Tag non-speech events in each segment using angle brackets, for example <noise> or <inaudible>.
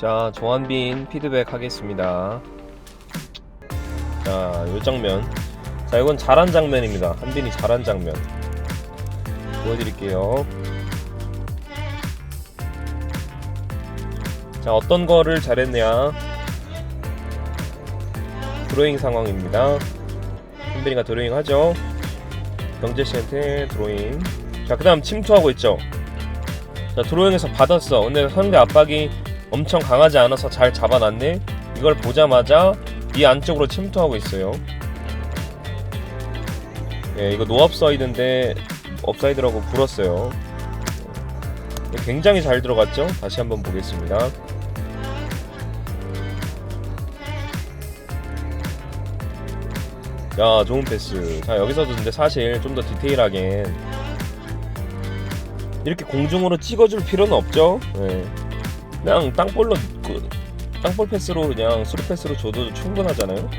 자, 조한빈 피드백 하겠습니다. 자, 요 장면. 자, 이건 잘한 장면입니다. 한빈이 잘한 장면. 보여드릴게요. 자, 어떤 거를 잘했냐. 드로잉 상황입니다. 한빈이가 드로잉 하죠. 경재 씨한테 드로잉. 자, 그 다음 침투하고 있죠. 자, 드로잉에서 받았어. 근데 상대 압박이 엄청 강하지 않아서 잘 잡아놨네. 이걸 보자마자 이 안쪽으로 침투하고 있어요. 예, 이거 노업사이드인데 업사이드라고 불었어요. 예, 굉장히 잘 들어갔죠? 다시 한번 보겠습니다. 야, 좋은 패스. 자, 여기서도 근데 사실 좀 더 디테일하게 이렇게 공중으로 찍어줄 필요는 없죠. 예. 그냥 땅볼로 그, 땅볼 패스로 그냥 수루 패스로 줘도 충분하잖아요.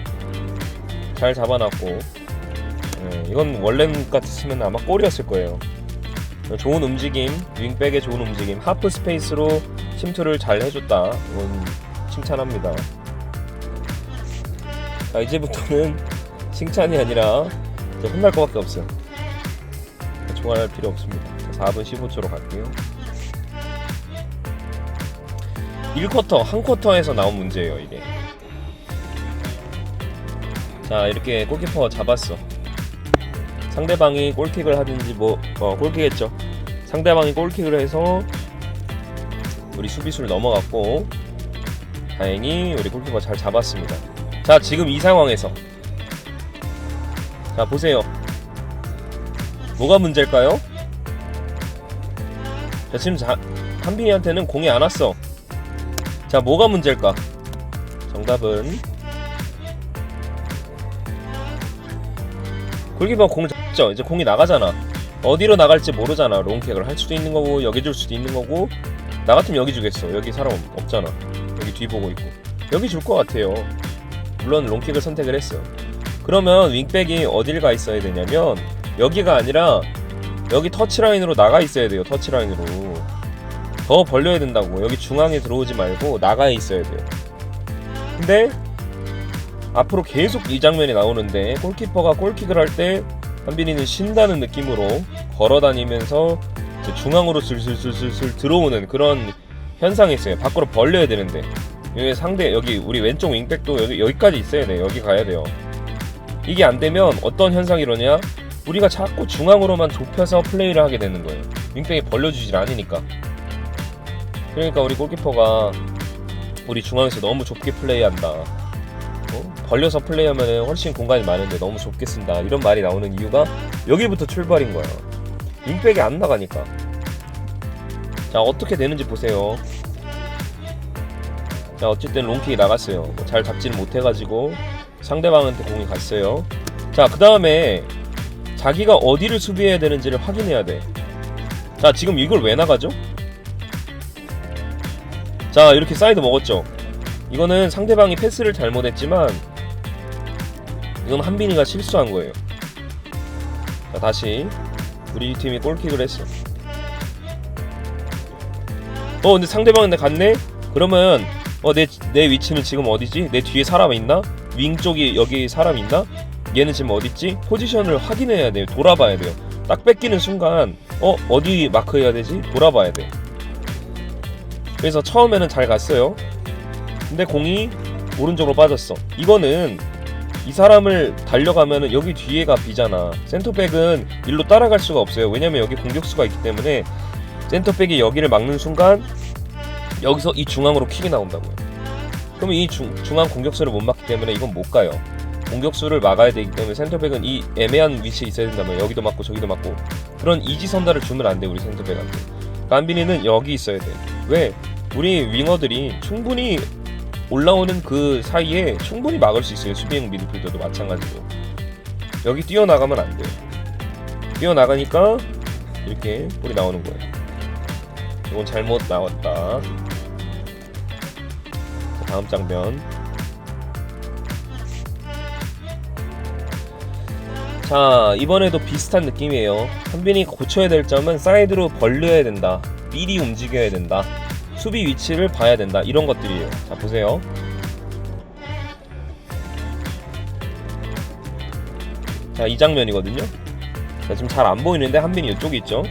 잘 잡아놨고 예, 이건 원래 같았으면 아마 골이었을 거예요. 좋은 움직임, 윙백의 좋은 움직임, 하프 스페이스로 침투를 잘 해줬다. 이건 칭찬합니다. 자, 이제부터는 <laughs> 칭찬이 아니라 혼날 것밖에 없어요. 좋아할 필요 없습니다. 자, 4분 15초로 갈게요. 1쿼터, 한 쿼터에서 나온 문제예요, 이게. 자, 이렇게 골키퍼 잡았어. 상대방이 골킥을 하든지 뭐, 어, 골킥했죠. 상대방이 골킥을 해서 우리 수비수를 넘어갔고, 다행히 우리 골키퍼 잘 잡았습니다. 자, 지금 이 상황에서. 자, 보세요. 뭐가 문제일까요? 자, 지금 자, 한빈이한테는 공이 안 왔어. 자, 뭐가 문제일까? 정답은 골키퍼 공 잡죠. 이제 공이 나가잖아. 어디로 나갈지 모르잖아. 롱킥을 할 수도 있는 거고 여기 줄 수도 있는 거고 나 같으면 여기 주겠어. 여기 사람 없- 없잖아. 여기 뒤 보고 있고 여기 줄 것 같아요. 물론 롱킥을 선택을 했어요. 그러면 윙백이 어딜 가 있어야 되냐면 여기가 아니라 여기 터치라인으로 나가 있어야 돼요. 터치라인으로 더 벌려야 된다고. 여기 중앙에 들어오지 말고 나가 있어야 돼요. 근데 앞으로 계속 이 장면이 나오는데 골키퍼가 골킥을 할 때 한빈이는 쉰다는 느낌으로 걸어다니면서 중앙으로 슬슬슬슬슬 들어오는 그런 현상이 있어요. 밖으로 벌려야 되는데 여기 상대 여기 우리 왼쪽 윙백도 여기 여기까지 있어야 돼. 여기 가야 돼요. 이게 안 되면 어떤 현상이 일어냐? 우리가 자꾸 중앙으로만 좁혀서 플레이를 하게 되는 거예요. 윙백이 벌려주질 않으니까. 그러니까 우리 골키퍼가 우리 중앙에서 너무 좁게 플레이한다. 어? 벌려서 플레이하면 훨씬 공간이 많은데 너무 좁게 쓴다. 이런 말이 나오는 이유가 여기부터 출발인 거야. 윙백이 안 나가니까. 자 어떻게 되는지 보세요. 자 어쨌든 롱킥이 나갔어요. 뭐 잘 잡지는 못해가지고 상대방한테 공이 갔어요. 자 그 다음에 자기가 어디를 수비해야 되는지를 확인해야 돼. 자 지금 이걸 왜 나가죠? 자 이렇게 사이드 먹었죠. 이거는 상대방이 패스를 잘못했지만 이건 한빈이가 실수한 거예요. 자 다시 우리 팀이 골킥을 했어. 어 근데 상대방한테 갔네? 그러면 어내내 위치는 지금 어디지? 내 뒤에 사람 있나? 윙 쪽이 여기 사람 있나? 얘는 지금 어딨지? 포지션을 확인해야 돼요. 돌아봐야 돼요. 딱 뺏기는 순간 어 어디 마크해야 되지? 돌아봐야 돼. 그래서 처음에는 잘 갔어요. 근데 공이 오른쪽으로 빠졌어. 이거는 이 사람을 달려가면은 여기 뒤에가 비잖아. 센터백은 일로 따라갈 수가 없어요. 왜냐면 여기 공격수가 있기 때문에 센터백이 여기를 막는 순간 여기서 이 중앙으로 킥이 나온다고요. 그러면 이 중, 중앙 공격수를 못 막기 때문에 이건 못 가요. 공격수를 막아야 되기 때문에 센터백은 이 애매한 위치에 있어야 된다면 여기도 맞고 저기도 맞고 그런 이지선다를 주면 안 돼 우리 센터백한테. 깜빈이는 여기 있어야 돼. 왜? 우리 윙어들이 충분히 올라오는 그 사이에 충분히 막을 수 있어요. 수비형 미드필더도 마찬가지로. 여기 뛰어나가면 안 돼요. 뛰어나가니까 이렇게 볼이 나오는 거예요. 이건 잘못 나왔다. 자, 다음 장면. 자, 이번에도 비슷한 느낌이에요. 한빈이 고쳐야 될 점은 사이드로 벌려야 된다. 미리 움직여야 된다. 수비 위치를 봐야 된다. 이런 것들이에요. 자 보세요. 자 이 장면이거든요. 자, 지금 잘 안 보이는데 한빈이 이쪽에 있죠?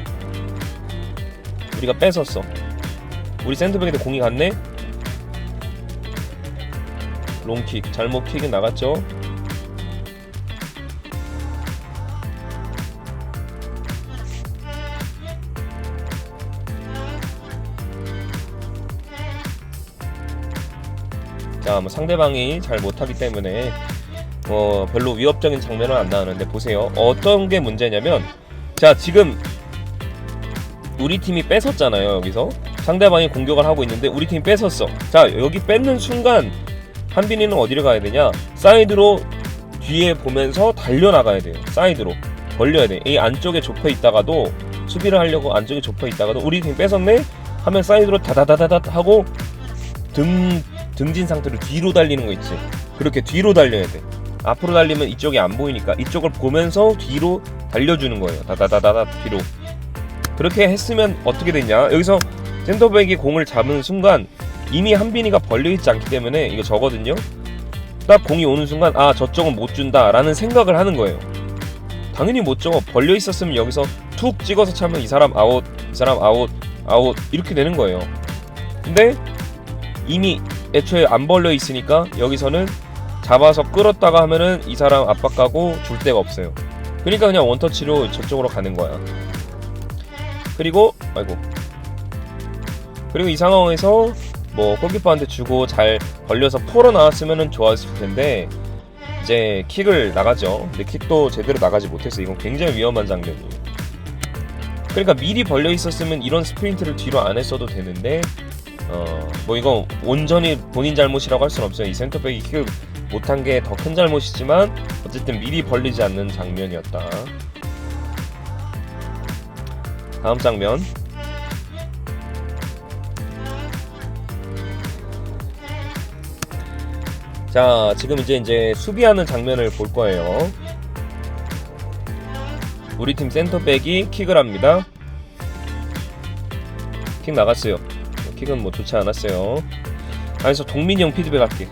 우리가 뺏었어. 우리 센터백인데 공이 갔네? 롱킥 잘못 킥이 나갔죠 뭐 상대방이 잘 못하기 때문에 어, 별로 위협적인 장면은 안 나오는데 보세요. 어떤 게 문제냐면 자, 지금 우리 팀이 뺏었잖아요, 여기서. 상대방이 공격을 하고 있는데 우리 팀이 뺏었어. 자, 여기 뺏는 순간 한빈이는 어디를 가야 되냐? 사이드로 뒤에 보면서 달려 나가야 돼요. 사이드로. 벌려야 돼. 이 안쪽에 좁혀 있다가도 수비를 하려고 안쪽에 좁혀 있다가도 우리 팀 뺏었네? 하면 사이드로 다다다다다 하고 등 등진 상태로 뒤로 달리는 거 있지. 그렇게 뒤로 달려야 돼. 앞으로 달리면 이쪽이 안 보이니까 이쪽을 보면서 뒤로 달려주는 거예요. 다다다다다 뒤로. 그렇게 했으면 어떻게 됐냐? 여기서 센터백이 공을 잡은 순간 이미 한빈이가 벌려 있지 않기 때문에 이거 저거든요. 딱 공이 오는 순간 아 저쪽은 못 준다 라는 생각을 하는 거예요. 당연히 못 줘. 벌려 있었으면 여기서 툭 찍어서 차면 이 사람 아웃, 이 사람 아웃, 아웃 이렇게 되는 거예요. 근데 이미 애초에 안 벌려 있으니까 여기서는 잡아서 끌었다가 하면은 이 사람 압박 가고 줄 데가 없어요. 그러니까 그냥 원터치로 저쪽으로 가는 거야. 그리고 아이고 그리고 이 상황에서 뭐 골키퍼한테 주고 잘 벌려서 풀어 나왔으면은 좋았을 텐데 이제 킥을 나가죠. 근데 킥도 제대로 나가지 못했어. 이건 굉장히 위험한 장면이에요. 그러니까 미리 벌려 있었으면 이런 스프린트를 뒤로 안 했어도 되는데 어 뭐 이거 온전히 본인 잘못이라고 할 수는 없어요. 이 센터백이 킥을 못한 게 더 큰 잘못이지만 어쨌든 미리 벌리지 않는 장면이었다. 다음 장면. 자, 지금 이제 이제 수비하는 장면을 볼 거예요. 우리 팀 센터백이 킥을 합니다. 킥 나갔어요. 킥은 뭐 좋지 않았어요. 그래서 동민이 형 피드백 할게.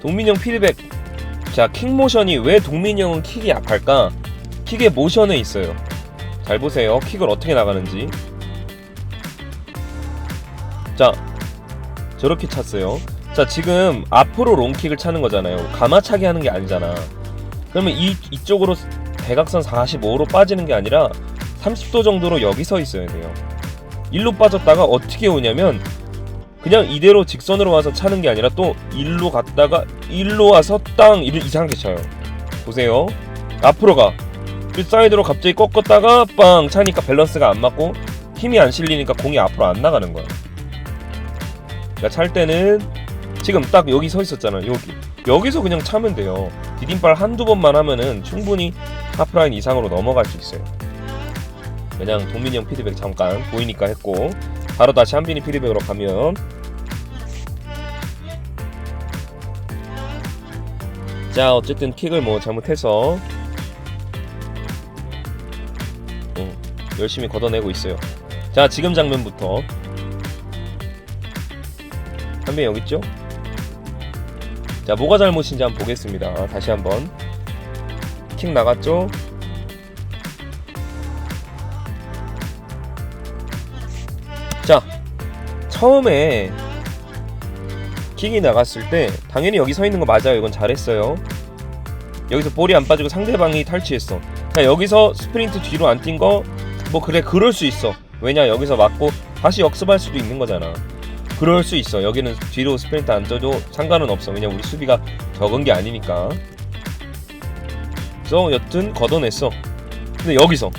동민이 형 피드백. 자, 킥 모션이 왜 동민이 형은 킥이 약할까? 킥의 모션에 있어요. 잘 보세요. 킥을 어떻게 나가는지. 자, 저렇게 찼어요. 자, 지금 앞으로 롱킥을 차는 거잖아요. 가마차기 하는 게 아니잖아. 그러면 이, 이쪽으로 대각선 45로 빠지는 게 아니라 30도 정도로 여기 서 있어야 돼요. 일로 빠졌다가 어떻게 오냐면 그냥 이대로 직선으로 와서 차는 게 아니라 또 일로 갔다가 일로 와서 땅 이상하게 차요. 보세요. 앞으로 가. 그 사이드로 갑자기 꺾었다가 빵 차니까 밸런스가 안 맞고 힘이 안 실리니까 공이 앞으로 안 나가는 거야. 그러니까 찰 때는 지금 딱 여기 서 있었잖아. 여기. 여기서 그냥 차면 돼요. 디딤발 한두 번만 하면은 충분히 하프라인 이상으로 넘어갈 수 있어요. 그냥 동민이 형 피드백 잠깐 보이니까 했고 바로 다시 한빈이 피드백으로 가면 자 어쨌든 킥을 뭐 잘못해서 어, 열심히 걷어내고 있어요 자 지금 장면부터 한빈 여기 있죠? 자 뭐가 잘못인지 한번 보겠습니다 다시 한번 킥 나갔죠? 처음에 킥이 나갔을 때 당연히 여기 서 있는 거 맞아요. 이건 잘했어요. 여기서 볼이 안 빠지고 상대방이 탈취했어. 자 여기서 스프린트 뒤로 안 뛴 거 뭐 그래 그럴 수 있어. 왜냐 여기서 맞고 다시 역습할 수도 있는 거잖아. 그럴 수 있어. 여기는 뒤로 스프린트 안 떠도 상관은 없어. 왜냐 우리 수비가 적은 게 아니니까. 그래서 여튼 걷어냈어. 근데 여기서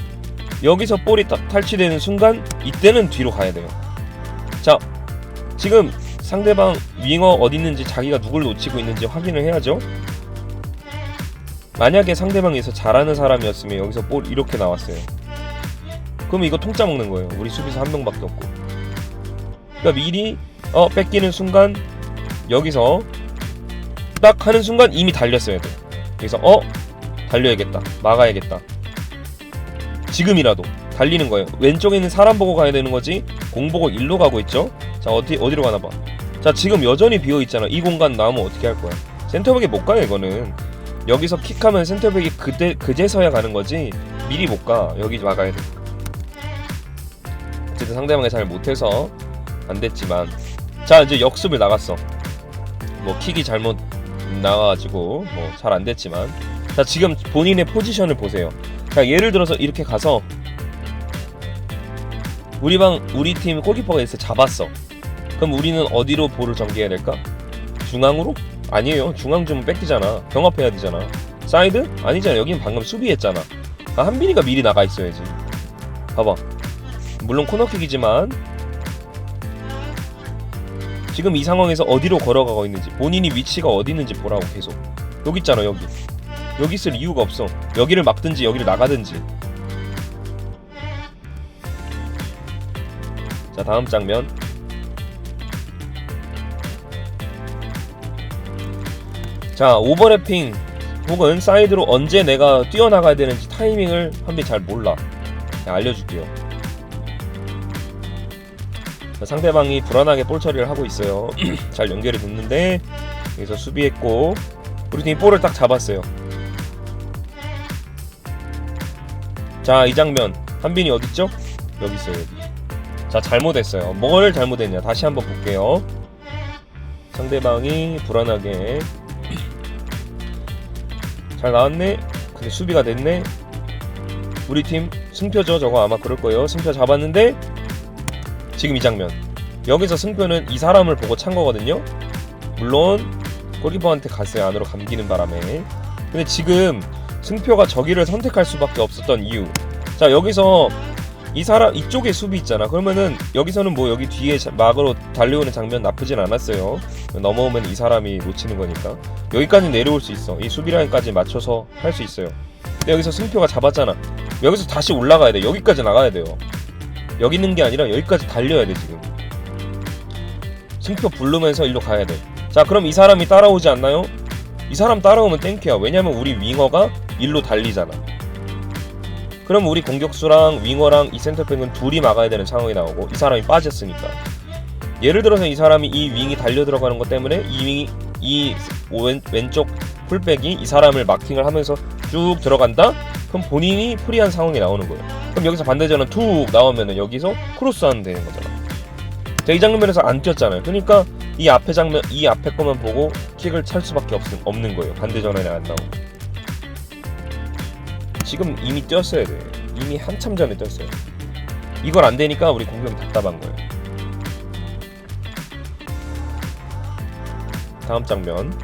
여기서 볼이 타- 탈취되는 순간 이때는 뒤로 가야 돼요. 자, 지금 상대방 윙어 어디 있는지 자기가 누굴 놓치고 있는지 확인을 해야죠. 만약에 상대방에서 잘하는 사람이었으면 여기서 볼 이렇게 나왔어요. 그럼 이거 통짜 먹는 거예요. 우리 수비수 한 명밖에 없고. 그러니까 미리 어 뺏기는 순간 여기서 딱 하는 순간 이미 달렸어야 돼. 그래서 어 달려야겠다. 막아야겠다. 지금이라도 달리는 거예요. 왼쪽에 있는 사람 보고 가야 되는 거지. 공 보고 일로 가고 있죠. 자 어디 어디로 가나 봐. 자 지금 여전히 비어 있잖아. 이 공간 나오면 어떻게 할 거야? 센터백에 못 가요 이거는. 여기서 킥하면 센터백이 그때 그제서야 가는 거지. 미리 못 가. 여기 막아야 돼. 어쨌든 상대방이 잘 못해서 안 됐지만 자 이제 역습을 나갔어. 뭐 킥이 잘못 나가가지고 뭐 잘 안 됐지만 자 지금 본인의 포지션을 보세요. 자 예를 들어서 이렇게 가서 우리 방 우리 팀 골키퍼가 있어 잡았어. 그럼 우리는 어디로 볼을 전개해야 될까? 중앙으로? 아니에요. 중앙 좀 뺏기잖아. 경합해야 되잖아. 사이드? 아니잖아. 여긴 방금 수비했잖아. 아, 한빈이가 미리 나가 있어야지. 봐봐. 물론 코너킥이지만 지금 이 상황에서 어디로 걸어가고 있는지 본인이 위치가 어디 있는지 보라고 계속. 여기 있잖아 여기. 여기 있을 이유가 없어. 여기를 막든지 여기를 나가든지. 자 다음 장면. 자 오버래핑 혹은 사이드로 언제 내가 뛰어나가야 되는지 타이밍을 한비 잘 몰라. 알려줄게요. 자, 상대방이 불안하게 볼 처리를 하고 있어요. <clears throat> 잘 연결이 됐는데 여기서 수비했고 우리 팀이 볼을 딱 잡았어요. 자 이 장면 한빈이 어딨죠? 여기 있어요 여기. 자 잘못했어요. 뭘 잘못했냐? 다시 한번 볼게요. 상대방이 불안하게 잘 나왔네. 근데 수비가 됐네. 우리 팀 승표죠. 저거 아마 그럴 거예요. 승표 잡았는데 지금 이 장면. 여기서 승표는 이 사람을 보고 찬 거거든요. 물론 골키퍼한테 갔어요. 안으로 감기는 바람에. 근데 지금 승표가 저기를 선택할 수밖에 없었던 이유. 자 여기서 이 사람 이쪽에 수비 있잖아. 그러면은 여기서는 뭐 여기 뒤에 자- 막으로 달려오는 장면 나쁘진 않았어요. 넘어오면 이 사람이 놓치는 거니까 여기까지 내려올 수 있어. 이 수비 라인까지 맞춰서 할 수 있어요. 근데 여기서 승표가 잡았잖아. 여기서 다시 올라가야 돼. 여기까지 나가야 돼요. 여기 있는 게 아니라 여기까지 달려야 돼 지금. 승표 부르면서 일로 가야 돼. 자 그럼 이 사람이 따라오지 않나요? 이 사람 따라오면 땡큐야. 왜냐면 우리 윙어가 일로 달리잖아. 그럼 우리 공격수랑 윙어랑 이 센터백은 둘이 막아야 되는 상황이 나오고 이 사람이 빠졌으니까. 예를 들어서 이 사람이 이 윙이 달려 들어가는 것 때문에 이 윙이 이 왼, 왼쪽 풀백이 이 사람을 마킹을 하면서 쭉 들어간다? 그럼 본인이 프리한 상황이 나오는 거예요. 그럼 여기서 반대전은 툭 나오면은 여기서 크로스 하면 되는 거잖아. 자, 이 장면에서 안 뛰었잖아요. 그러니까 이 앞에 장면, 이 앞에 거만 보고 킥을 찰 수밖에 없, 없는 거예요. 반대전에 안 나오고. 지금 이미 뛰었어야 돼. 이미 한참 전에 뛰었어요. 이걸 안 되니까 우리 공격이 답답한 거예요. 다음 장면.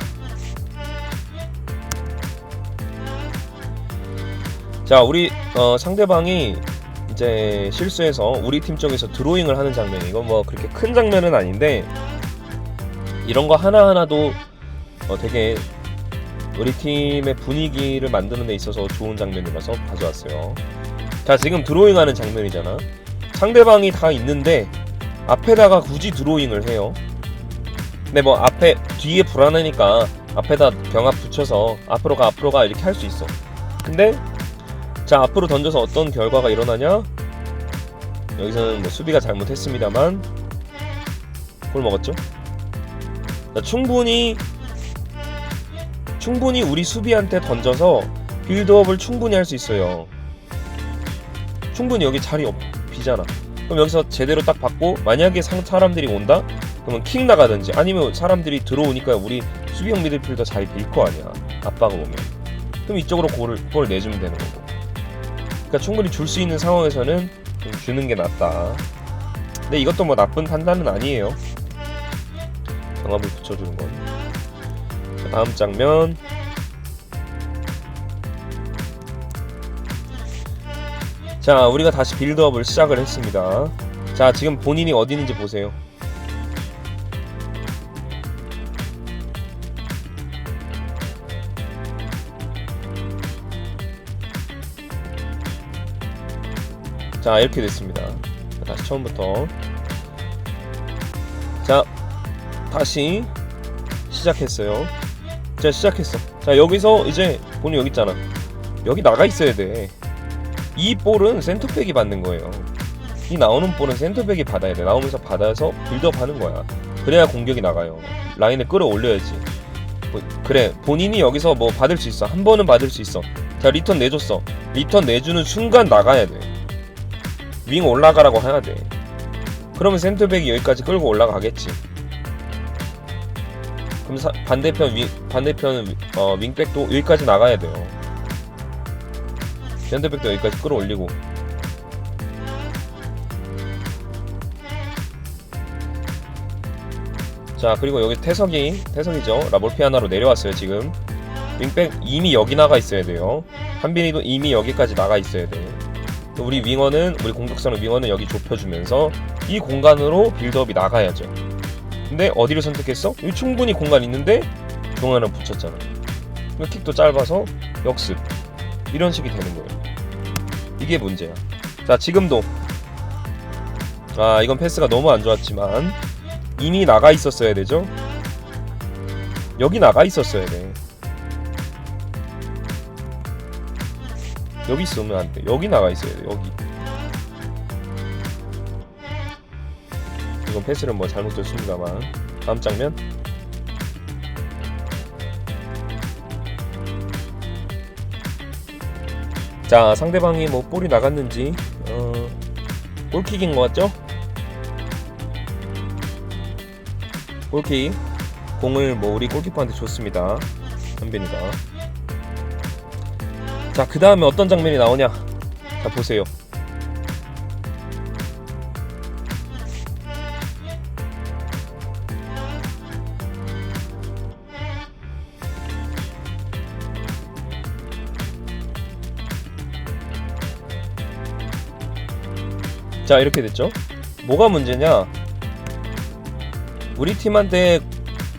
자, 우리 어, 상대방이 이제 실수해서 우리 팀 쪽에서 드로잉을 하는 장면. 이건 뭐 그렇게 큰 장면은 아닌데 이런 거 하나 하나도 어, 되게 우리 팀의 분위기를 만드는 데 있어서 좋은 장면이라서 가져왔어요. 자, 지금 드로잉하는 장면이잖아. 상대방이 다 있는데 앞에다가 굳이 드로잉을 해요. 근데 뭐 앞에 뒤에 불안하니까 앞에다 경합 붙여서 앞으로 가 앞으로 가 이렇게 할 수 있어. 근데 자 앞으로 던져서 어떤 결과가 일어나냐? 여기서는 뭐 수비가 잘못했습니다만 골 먹었죠? 자, 충분히 충분히 우리 수비한테 던져서 빌드업을 충분히 할 수 있어요. 충분히 여기 자리 없 비잖아. 그럼 여기서 제대로 딱 받고 만약에 상 사람들이 온다? 그러면 킥 나가든지 아니면 사람들이 들어오니까 우리 수비형 미드필더 자리 빌 거 아니야. 압박을 오면. 그럼 이쪽으로 골을 골 내주면 되는 거고. 그러니까 충분히 줄 수 있는 상황에서는 좀 주는 게 낫다. 근데 이것도 뭐 나쁜 판단은 아니에요. 경합을 붙여주는 건. 자, 다음 장면. 자, 우리가 다시 빌드업을 시작을 했습니다. 자, 지금 본인이 어디 있는지 보세요. 자, 이렇게 됐습니다. 자, 다시 처음부터. 자, 다시 시작했어요. 자, 시작했어. 자, 여기서 이제 본인 여기 있잖아. 여기 나가 있어야 돼. 이 볼은 센터백이 받는 거예요. 이 나오는 볼은 센터백이 받아야 돼. 나오면서 받아서 빌드업 하는 거야. 그래야 공격이 나가요. 라인을 끌어올려야지. 뭐, 그래, 본인이 여기서 뭐 받을 수 있어. 한 번은 받을 수 있어. 자, 리턴 내줬어. 리턴 내주는 순간 나가야 돼. 윙 올라가라고 해야 돼. 그러면 센터백이 여기까지 끌고 올라가겠지. 그럼 사- 반대편 윙 반대편 어, 윙백도 여기까지 나가야 돼요. 센터백도 여기까지 끌어올리고. 자 그리고 여기 태석이 태석이죠. 라볼피아나로 내려왔어요 지금. 윙백 이미 여기 나가 있어야 돼요. 한빈이도 이미 여기까지 나가 있어야 돼. 또 우리 윙어는 우리 공격성 윙어는 여기 좁혀주면서 이 공간으로 빌드업이 나가야죠 근데 어디를 선택했어? 여기 충분히 공간 있는데 동안은 붙였잖아. 그 킥도 짧아서 역습. 이런 식이 되는 거예요. 이게 문제야. 자 지금도. 아 이건 패스가 너무 안 좋았지만 이미 나가 있었어야 되죠? 여기 나가 있었어야 돼. 여기 있으면 안 돼. 여기 나가 있어야 돼. 여기 이건 패스를 뭐 잘못 줬습니다만. 다음 장면. 자 상대방이 뭐 볼이 나갔는지 어, 골킥인 것 같죠? 골킥. 공을 뭐 우리 골키퍼한테 줬습니다. 현빈이가. 자 그 다음에 어떤 장면이 나오냐? 자 보세요 자 이렇게 됐죠? 뭐가 문제냐? 우리 팀한테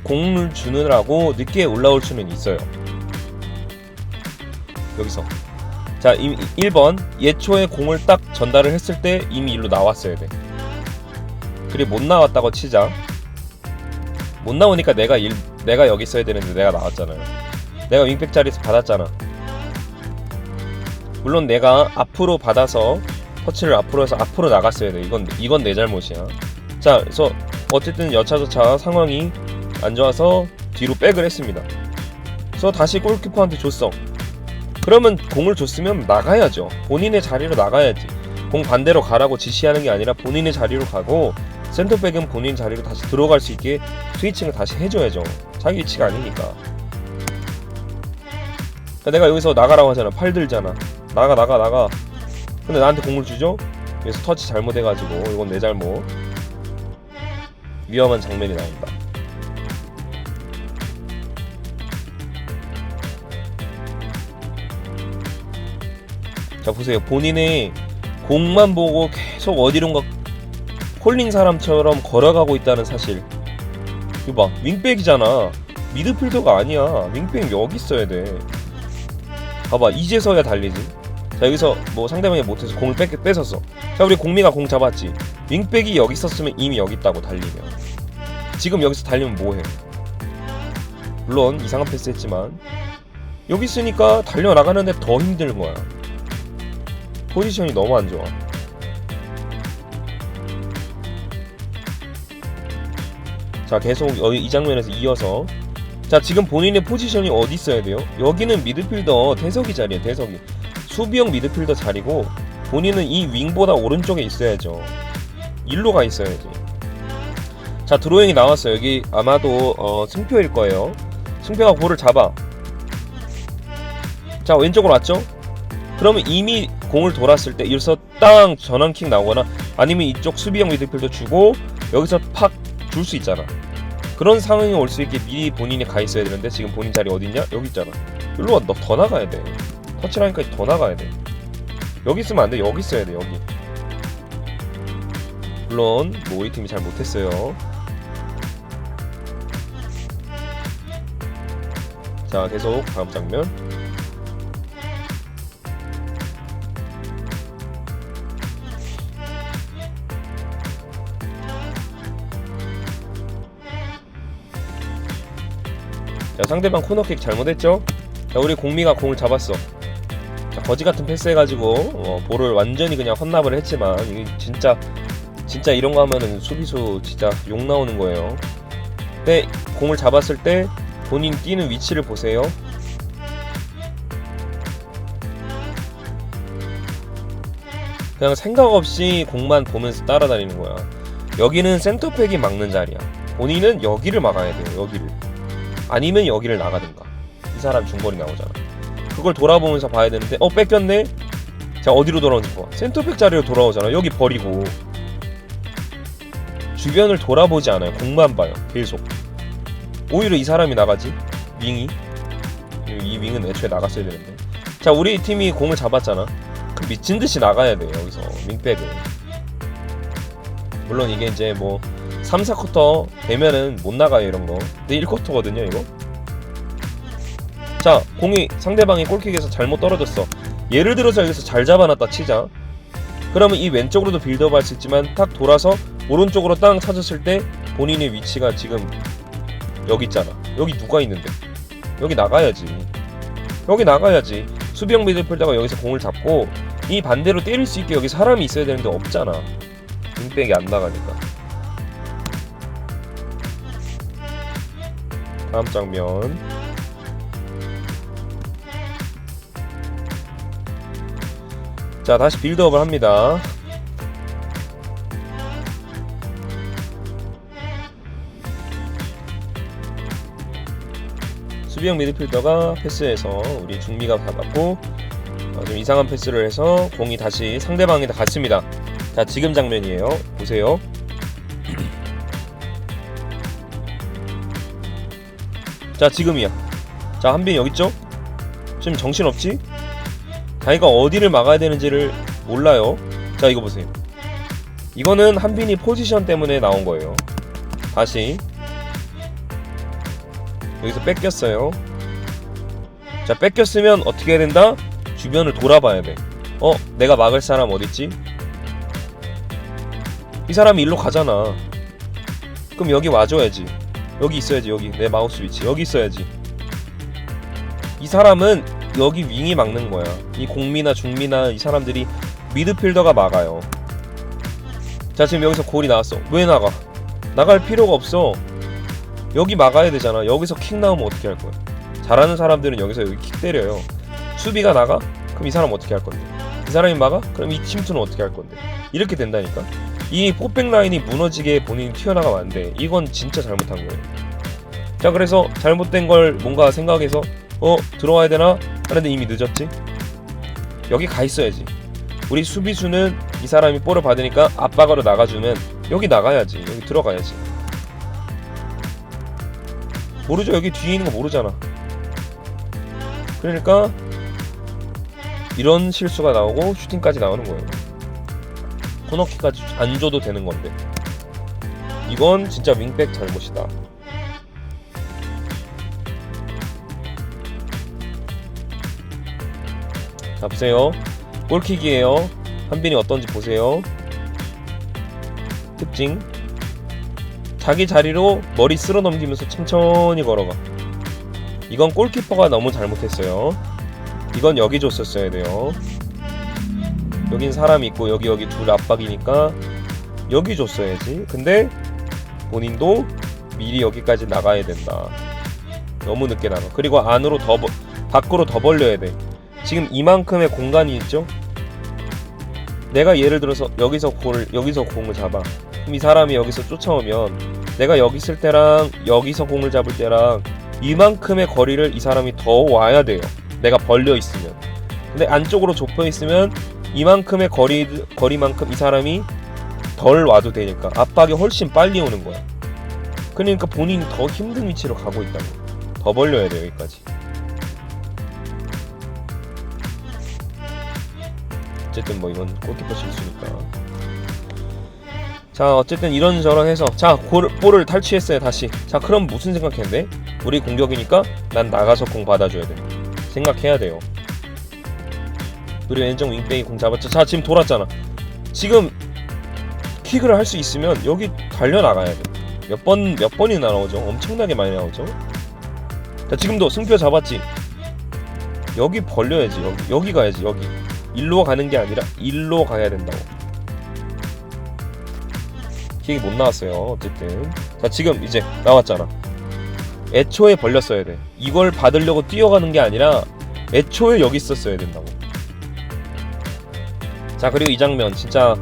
공을 주느라고 늦게 올라올 수는 있어요. 여기서. 자 1번. 예초에 공을 딱 전달을 했을 때 이미 일로 나왔어야 돼. 그리고 못 나왔다고 치자. 못 나오니까 내가 일, 내가 여기 있어야 되는데 내가 나왔잖아요. 내가 윙백 자리에서 받았잖아. 물론 내가 앞으로 받아서 터치를 앞으로 해서 앞으로 나갔어야 돼. 이건 이건 내 잘못이야. 자, 그래서 어쨌든 여차저차 상황이 안 좋아서 뒤로 백을 했습니다. 그래서 다시 골키퍼한테 줬어. 그러면 공을 줬으면 나가야죠. 본인의 자리로 나가야지. 공 반대로 가라고 지시하는 게 아니라 본인의 자리로 가고 센터백은 본인 자리로 다시 들어갈 수 있게 스위칭을 다시 해줘야죠. 자기 위치가 아니니까. 그러니까 내가 여기서 나가라고 하잖아. 팔 들잖아. 나가 나가 나가. 근데 나한테 공을 주죠? 그래서 터치 잘못해가지고 이건 내 잘못. 위험한 장면이 나온다. 자 보세요. 본인의 공만 보고 계속 어디론가 홀린 사람처럼 걸어가고 있다는 사실. 이거 봐. 윙백이잖아. 미드필더가 아니야. 윙백 여기 있어야 돼. 봐봐. 이제서야 달리지 자 여기서 뭐 상대방이 못해서 공을 뺏, 뺏었어. 자 우리 공미가 공 잡았지. 윙백이 여기 있었으면 이미 여기 있다고 달리면. 지금 여기서 달리면 뭐해? 물론 이상한 패스 했지만. 여기 있으니까 달려나가는데 더 힘든 거야. 포지션이 너무 안 좋아. 자 계속 여- 이 장면에서 이어서. 자 지금 본인의 포지션이 어디 있어야 돼요? 여기는 미드필더 태석이 자리에 태석이 수비형 미드필더 자리고 본인은 이 윙보다 오른쪽에 있어야죠. 일로 가 있어야지. 자 드로잉이 나왔어요. 여기 아마도 어, 승표일 거예요. 승표가 볼을 잡아. 자 왼쪽으로 왔죠? 그러면 이미 공을 돌았을 때 여기서 땅 전환킥 나오거나 아니면 이쪽 수비형 미드필더 주고 여기서 팍 줄 수 있잖아. 그런 상황이 올 수 있게 미리 본인이 가 있어야 되는데 지금 본인 자리 어디 있냐? 여기 있잖아. 일로 와, 너 더 나가야 돼. 터치라인까지 더 나가야 돼. 여기 있으면 안 돼. 여기 있어야 돼. 여기. 물론 뭐 우리 팀이 잘 못했어요. 자 계속 다음 장면. 자 상대방 코너킥 잘못했죠? 자 우리 공미가 공을 잡았어. 거지 같은 패스 해가지고 어, 볼을 완전히 그냥 헌납을 했지만 이게 진짜 진짜 이런 거 하면은 수비수 진짜 욕 나오는 거예요. 근데 공을 잡았을 때 본인 뛰는 위치를 보세요. 그냥 생각 없이 공만 보면서 따라다니는 거야. 여기는 센터백이 막는 자리야. 본인은 여기를 막아야 돼요. 여기를. 아니면 여기를 나가든가. 이 사람 중거리 나오잖아. 그걸 돌아보면서 봐야 되는데 어 뺏겼네. 자 어디로 돌아오는지 봐. 센터백 자리로 돌아오잖아. 여기 버리고 주변을 돌아보지 않아요. 공만 봐요. 계속. 오히려 이 사람이 나가지. 윙이. 이 윙은 애초에 나갔어야 되는데. 자 우리 팀이 공을 잡았잖아. 그 미친 듯이 나가야 돼요. 여기서 윙백을. 물론 이게 이제 뭐 3, 4쿼터 되면은 못 나가요 이런 거. 근데 1쿼터거든요 이거. 자 공이 상대방이 골킥에서 잘못 떨어졌어. 예를 들어서 여기서 잘 잡아놨다 치자. 그러면 이 왼쪽으로도 빌드업 할 수 있지만 탁 돌아서 오른쪽으로 땅 찾았을 때 본인의 위치가 지금 여기 있잖아. 여기 누가 있는데? 여기 나가야지. 여기 나가야지. 수비형 미드필더가 여기서 공을 잡고 이 반대로 때릴 수 있게 여기 사람이 있어야 되는데 없잖아. 윙백이 안 나가니까. 다음 장면. 자, 다시 빌드업을 합니다. 수비형 미드필더가 패스해서 우리 중미가 받았고 어, 좀 이상한 패스를 해서 공이 다시 상대방에다 갔습니다. 자 지금 장면이에요. 보세요. <clears throat> 자 지금이야. 자 한빈 여기 있죠? 지금 정신 없지? 자기가 어디를 막아야 되는지를 몰라요. 자 이거 보세요. 이거는 한빈이 포지션 때문에 나온 거예요. 다시 여기서 뺏겼어요. 자, 뺏겼으면 어떻게 해야 된다? 주변을 돌아봐야 돼. 어, 내가 막을 사람 어딨지? 이 사람이 일로 가잖아. 그럼 여기 와줘야지. 여기 있어야지, 여기. 내 마우스 위치. 여기 있어야지. 이 사람은 여기 윙이 막는 거야. 이 공미나 중미나 이 사람들이 미드필더가 막아요. 자, 지금 여기서 골이 나왔어. 왜 나가? 나갈 필요가 없어. 여기 막아야 되잖아. 여기서 킥 나오면 어떻게 할 거야? 잘하는 사람들은 여기서 여기 킥 때려요. 수비가 나가? 그럼 이 사람 어떻게 할 건데? 이 사람이 막아? 그럼 이 팀투는 어떻게 할 건데? 이렇게 된다니까. 이 포백 라인이 무너지게 본인이 튀어나가면 안 돼. 이건 진짜 잘못한 거예요. 자, 그래서 잘못된 걸 뭔가 생각해서 어 들어와야 되나? 하는데 이미 늦었지. 여기 가 있어야지. 우리 수비수는 이 사람이 볼을 받으니까 압박으로 나가주면 여기 나가야지. 여기 들어가야지. 모르죠. 여기 뒤에 있는 거 모르잖아. 그러니까 이런 실수가 나오고 슈팅까지 나오는 거예요. 코너킥까지 안 줘도 되는 건데. 이건 진짜 윙백 잘못이다. 자, 보세요. 골킥이에요. 한빈이 어떤지 보세요. 특징. 자기 자리로 머리 쓸어 넘기면서 천천히 걸어가. 이건 골키퍼가 너무 잘못했어요. 이건 여기 줬었어야 돼요. 여긴 사람 있고 여기 여기 둘 압박이니까 여기 줬어야지. 근데 본인도 미리 여기까지 나가야 된다. 너무 늦게 나가. 그리고 안으로 더 벌- 밖으로 더 벌려야 돼. 지금 이만큼의 공간이 있죠? 내가 예를 들어서 여기서 골 여기서 공을 잡아. 그럼 이 사람이 여기서 쫓아오면 내가 여기 있을 때랑 여기서 공을 잡을 때랑 이만큼의 거리를 이 사람이 더 와야 돼요. 내가 벌려 있으면. 근데 안쪽으로 좁혀 있으면 이만큼의 거리 거리만큼 이 사람이 덜 와도 되니까 압박이 훨씬 빨리 오는 거야. 그러니까 본인이 더 힘든 위치로 가고 있다고. 더 벌려야 돼 여기까지. 어쨌든 뭐 이건 골키퍼 실수니까. 자 어쨌든 이런저런 해서 자 골, 볼을 탈취했어요 다시. 자 그럼 무슨 생각했는데? 우리 공격이니까 난 나가서 공 받아줘야 돼. 생각해야 돼요. 우리 왼쪽 윙백이 공 잡았죠. 자 지금 돌았잖아. 지금 킥을 할 수 있으면 여기 달려 나가야 돼 몇 번 몇 번이나 나오죠? 엄청나게 많이 나오죠? 자 지금도 승표 잡았지? 여기 벌려야지. 여기 여기 가야지 여기 일로 가는 게 아니라 일로 가야 된다고. 기획이 못 나왔어요 어쨌든. 자 지금 이제 나왔잖아. 애초에 벌렸어야 돼. 이걸 받으려고 뛰어가는 게 아니라 애초에 여기 있었어야 된다고. 자 그리고 이 장면. 진짜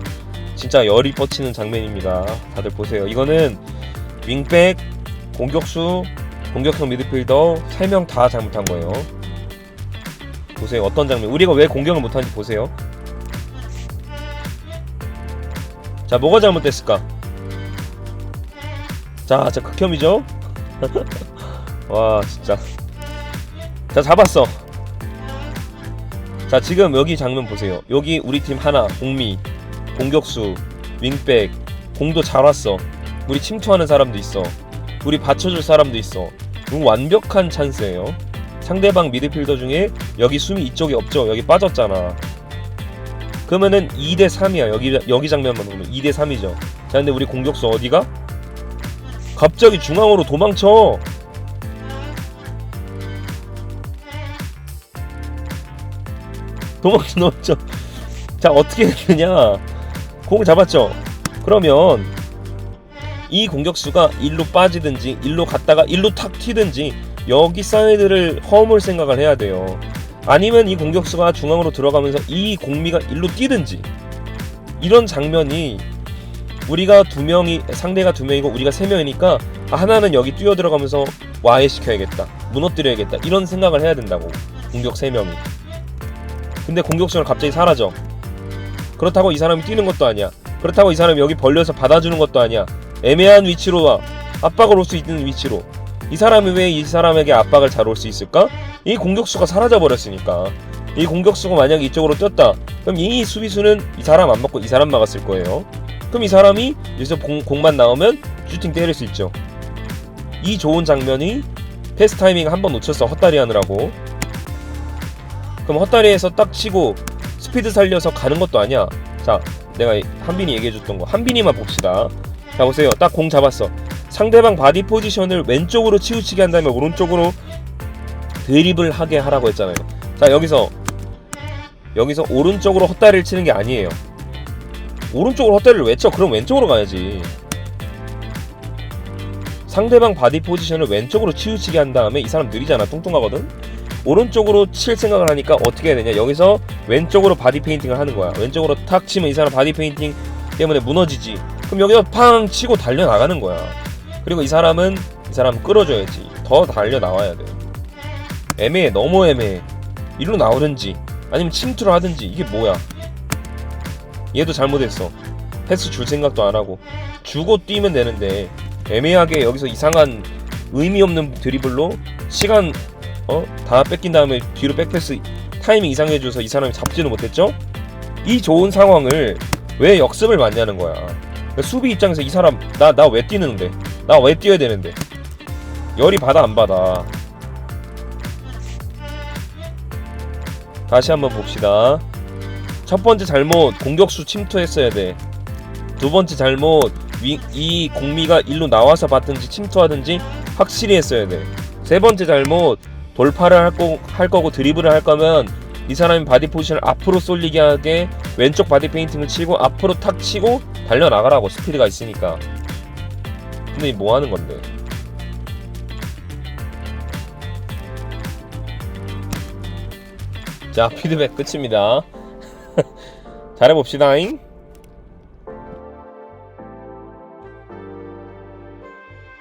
진짜 열이 뻗치는 장면입니다. 다들 보세요. 이거는 윙백 공격수 공격형 미드필더 3명 다 잘못한 거예요 보세요. 어떤 장면? 우리가 왜 공격을 못하는지 보세요. 자 뭐가 잘못됐을까? 자, 자 극혐이죠? <laughs> 와 진짜. 자 잡았어. 자 지금 여기 장면 보세요. 여기 우리 팀 하나 공미 공격수 윙백 공도 잘 왔어. 우리 침투하는 사람도 있어. 우리 받쳐줄 사람도 있어. 완벽한 찬스예요 상대방 미드필더 중에 여기 숨이 이쪽에 없죠. 여기 빠졌잖아. 그러면은 2대 3이야. 여기 여기 장면만 보면 2대 3이죠. 자 근데 우리 공격수 어디가? 갑자기 중앙으로 도망쳐. 도망쳐 도망쳐. 자 어떻게 했느냐? 공 잡았죠? 그러면 이 공격수가 일로 빠지든지 일로 갔다가 일로 탁 튀든지 여기 사이드를 허물 생각을 해야 돼요. 아니면 이 공격수가 중앙으로 들어가면서 이 공미가 일로 뛰든지. 이런 장면이 우리가 두 명이 상대가 두 명이고 우리가 세 명이니까 아, 하나는 여기 뛰어 들어가면서 와해시켜야겠다 무너뜨려야겠다 이런 생각을 해야 된다고 공격 세 명이. 근데 공격수가 갑자기 사라져. 그렇다고 이 사람이 뛰는 것도 아니야. 그렇다고 이 사람이 여기 벌려서 받아주는 것도 아니야. 애매한 위치로 와. 압박을 올 수 있는 위치로 이 사람이 왜 이 사람에게 압박을 잘 올 수 있을까? 이 공격수가 사라져 버렸으니까. 이 공격수가 만약 이쪽으로 뛰었다 그럼 이 수비수는 이 사람 안 맞고 이 사람 막았을 거예요. 그럼 이 사람이 여기서 공, 공만 나오면 슈팅 때릴 수 있죠. 이 좋은 장면이 패스 타이밍 한 번 놓쳤어 헛다리 하느라고. 그럼 헛다리에서 딱 치고 스피드 살려서 가는 것도 아니야. 자 내가 한빈이 얘기해줬던 거. 한빈이만 봅시다. 자 보세요. 딱 공 잡았어 상대방 바디 포지션을 왼쪽으로 치우치게 한 다음에 오른쪽으로 드립을 하게 하라고 했잖아요. 자 여기서 여기서 오른쪽으로 헛다리를 치는 게 아니에요. 오른쪽으로 헛다리를 왜 쳐? 그럼 왼쪽으로 가야지. 상대방 바디 포지션을 왼쪽으로 치우치게 한 다음에 이 사람 느리잖아. 뚱뚱하거든. 오른쪽으로 칠 생각을 하니까 어떻게 해야 되냐? 여기서 왼쪽으로 바디 페인팅을 하는 거야. 왼쪽으로 탁 치면 이 사람 바디 페인팅 때문에 무너지지. 그럼 여기서 팡 치고 달려 나가는 거야 그리고 이 사람은 이 사람 끌어줘야지 더 달려 나와야 돼 애매해 너무 애매해 일로 나오든지 아니면 침투를 하든지 이게 뭐야 얘도 잘못했어 패스 줄 생각도 안 하고 주고 뛰면 되는데 애매하게 여기서 이상한 의미 없는 드리블로 시간 어? 다 뺏긴 다음에 뒤로 백패스 타이밍 이상해 줘서 이 사람이 잡지는 못했죠? 이 좋은 상황을 왜 역습을 맞냐는 거야. 그러니까 수비 입장에서 이 사람 나 나 왜 뛰는데? 나 왜 뛰어야 되는데? 열이 받아 안 받아? 다시 한번 봅시다. 첫 번째 잘못 공격수 침투했어야 돼. 두 번째 잘못 위, 이 공미가 일로 나와서 받든지 침투하든지 확실히 했어야 돼. 세 번째 잘못 돌파를 할, 거, 할 거고 드리블을 할 거면 이 사람이 바디 포지션을 앞으로 쏠리게 하게 왼쪽 바디 페인팅을 치고 앞으로 탁 치고 달려 나가라고 스피드가 있으니까. 근데 뭐 하는 건데? 자 피드백 끝입니다. <laughs> 잘해봅시다잉.